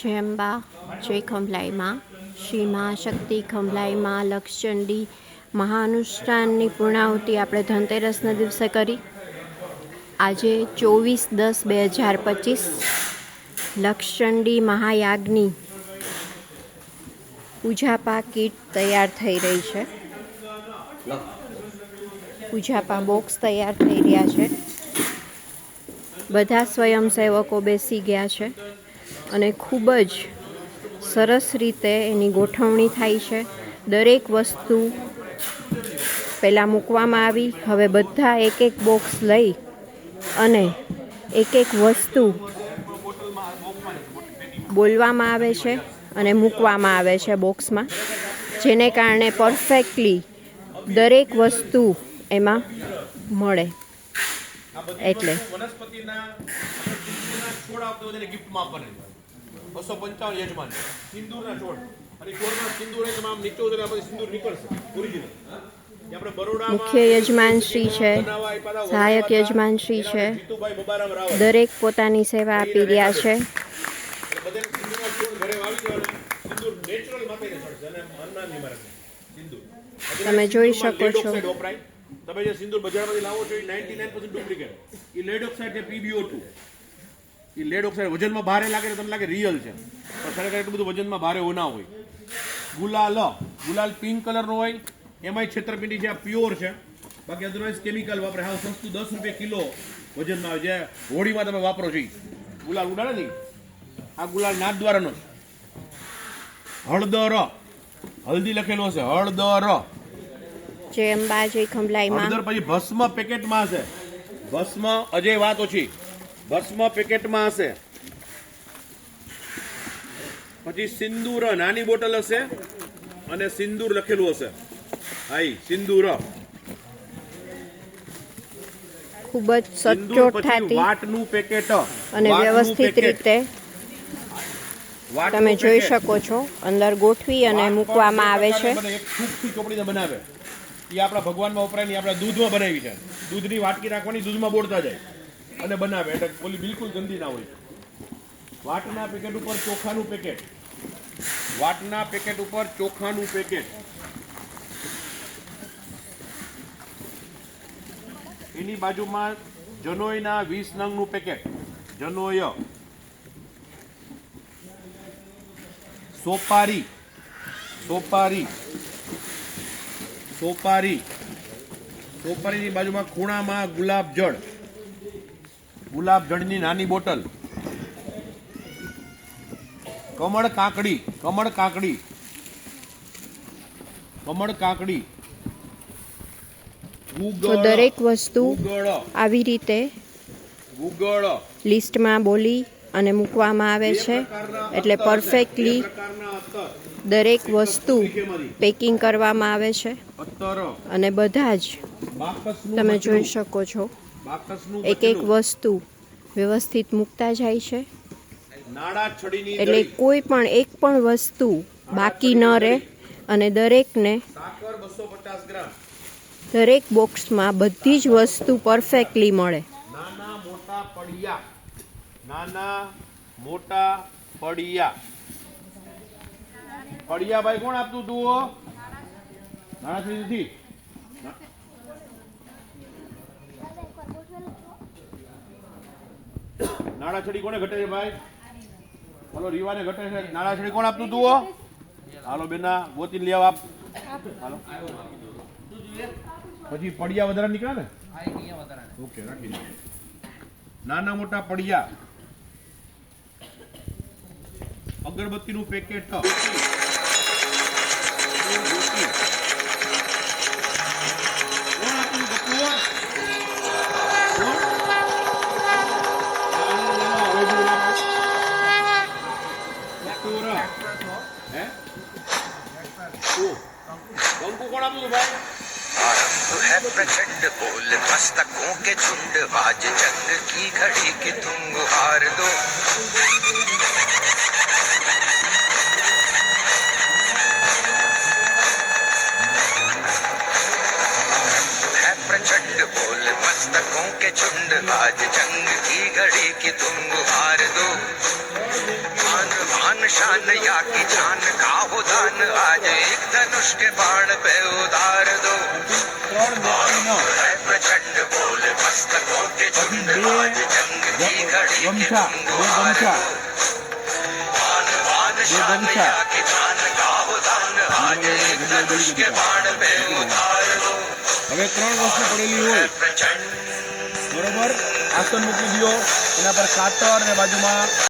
જય અંબા જય ખંભલાઈમાં શ્રી મહાશક્તિ ખંભલાઈમાં લક્ષચંડી મહાનુષ્ઠાનની પૂર્ણાહુતિ આપણે ધનતેરસના દિવસે કરી. આજે ચોવીસ દસ બે હજાર પચીસ લક્ષચંડી મહાયાગની પૂજાપા કીટ તૈયાર થઈ રહી છે. પૂજાપા બોક્સ તૈયાર થઈ રહ્યા છે. બધા સ્વયંસેવકો બેસી ગયા છે. અને ખૂબ જ સરસ રીતે એની ગોઠવણી થાય છે. દરેક વસ્તુ પહેલાં મૂકવામાં આવી. હવે બધા એક એક બોક્સ લઈ અને એક એક વસ્તુ બોલવામાં આવે છે અને મૂકવામાં આવે છે બોક્સમાં. જેને કારણે પરફેક્ટલી દરેક વસ્તુ એમાં મળે. એટલે બસો પંચાવન યજમાન. સિંદૂરના છોડ અને છોડમાં સિંદૂર એ તમામ નીચે ઉતરે આપણે સિંદૂર નીકળશે. ઓરિજિનલ આપણે બરોડામાં મુખ્ય યજમાન શ્રી છે. સહાયક યજમાન શ્રી છે. દરેક પોતાની સેવા આપી રહ્યા છે. એટલે સિંદૂરના છોડ ઘરે વાવી દેવાના. સિંદૂર નેચરલ માપીને ચડશે અને અન્ના નિવારક સિંદૂર. તમે જોઈ શકો છો. તમે જે સિંદૂર બજારમાંથી લાવો છો એ 99% ડુપ્લિકેટ એ લેડ ઓક્સાઇડ છે PbO2 એ લેડ ઓક્સાઇડ વજનમાં ભારે લાગે તો તમને લાગે રિયલ છે. પણ ખરેખર એટલું બધું વજનમાં ભારે ના હોય. ગુલાલ ગુલાલ પિંક કલરનો હોય. એમાંય છેતરપિંડી છે આ પ્યોર છે. બાકી અધરવાઇઝ કેમિકલ વાપરે. હાવ સસ્તું દસ રૂપિયા કિલો વજનમાં આવે જે હોળીમાં તમે વાપરો છો ગુલાલ ઉડાડે નહીં આ ગુલાલ નાથ દ્વારાનો હળદર હલ્દી લખેલું હશે હળદર જે અંબાજી ખંભલાઈમાં. હળદર પછી ભસ્મ પેકેટમાં હશે. ભસ્મ અજય વાત ઓછી ભસ્મ પેકેટમાં હશે. પછી સિંદૂર નાની બોટલ હશે અને સિંદૂર લખેલું હશે. હાઈ સિંદૂર. ખૂબ જ સચોટ થતી વાટનું પેકેટ. અને વ્યવસ્થિત. રીતે તમે જોઈ શકો છો અંદર ગોઠવી અને મૂકવામાં આવે છે? એક ચોપડીને બનાવે. એ આપણા ભગવાનમાં વપરાય ને આપણા દૂધમાં બનાવી છે. દૂધની વાટકી રાખવાની દૂધમાં બોળતા જાય. અને બનાવે. એટલે ઓલી બિલકુલ ગંદી ના હોય. વાટના પેકેટ ઉપર ચોખાનું પેકેટ વાટના પેકેટ ઉપર ચોખાનું પેકેટ એની બાજુમાં જનોયના વીસ નંગનું પેકેટ જનોય. સોપારી. સોપારી. સોપારી. સોપારીની બાજુમાં ખૂણામાં ગુલાબ જળ ગુલાબ જળની નાની બોટલ. કમળ કાકડી કમળ કાકડી. કમળ કાકડી. તો દરેક વસ્તુ આવી રીતે લિસ્ટમાં બોલી અને મૂકવામાં આવે છે. એટલે પરફેક્ટલી દરેક વસ્તુ પેકિંગ કરવામાં આવે છે. અને બધા જ તમે જોઈ શકો છો. એક એક વસ્તુ વ્યવસ્થિત મૂકતા જાય છે. એટલે કોઈ પણ એક પણ વસ્તુ બાકી ન રહે અને દરેકને સાકર 250 ગ્રામ. દરેક બોક્સમાં બધી જ વસ્તુ પરફેક્ટલી મળે. નાના મોટા પડિયા. નાના મોટા પડિયા. પડિયા ભાઈ કોણ આપતું તું નાના છોડી નાળા કોને ઘટે છે ભાઈ? હાલો રીવાને ઘટે છે. નાણાછડી કોણ આપતું? તું હાલો, બેના ગોતી લઈ આપ. હાલો. પછી પડિયા વધારે નીકળે ને? ઓકે, રાખી નાના મોટા પડિયા. અગરબત્તીનું પેકેટ प्रचंड बोल मस्तकों के झुंड बाज जंग की घड़ी की तुम हार दो। प्रचंड बोल मस्तकों के झुंड बाज जंग की घड़ी की तुम हार दो। मान मान शान या की जान, का हो दान, आज एक धनुष के बाण पे उदार હવે ત્રણ વસ્તુ પડેલી હોય. બરોબર? આસન મૂકી દો એના પર કાતર ને બાજુમાં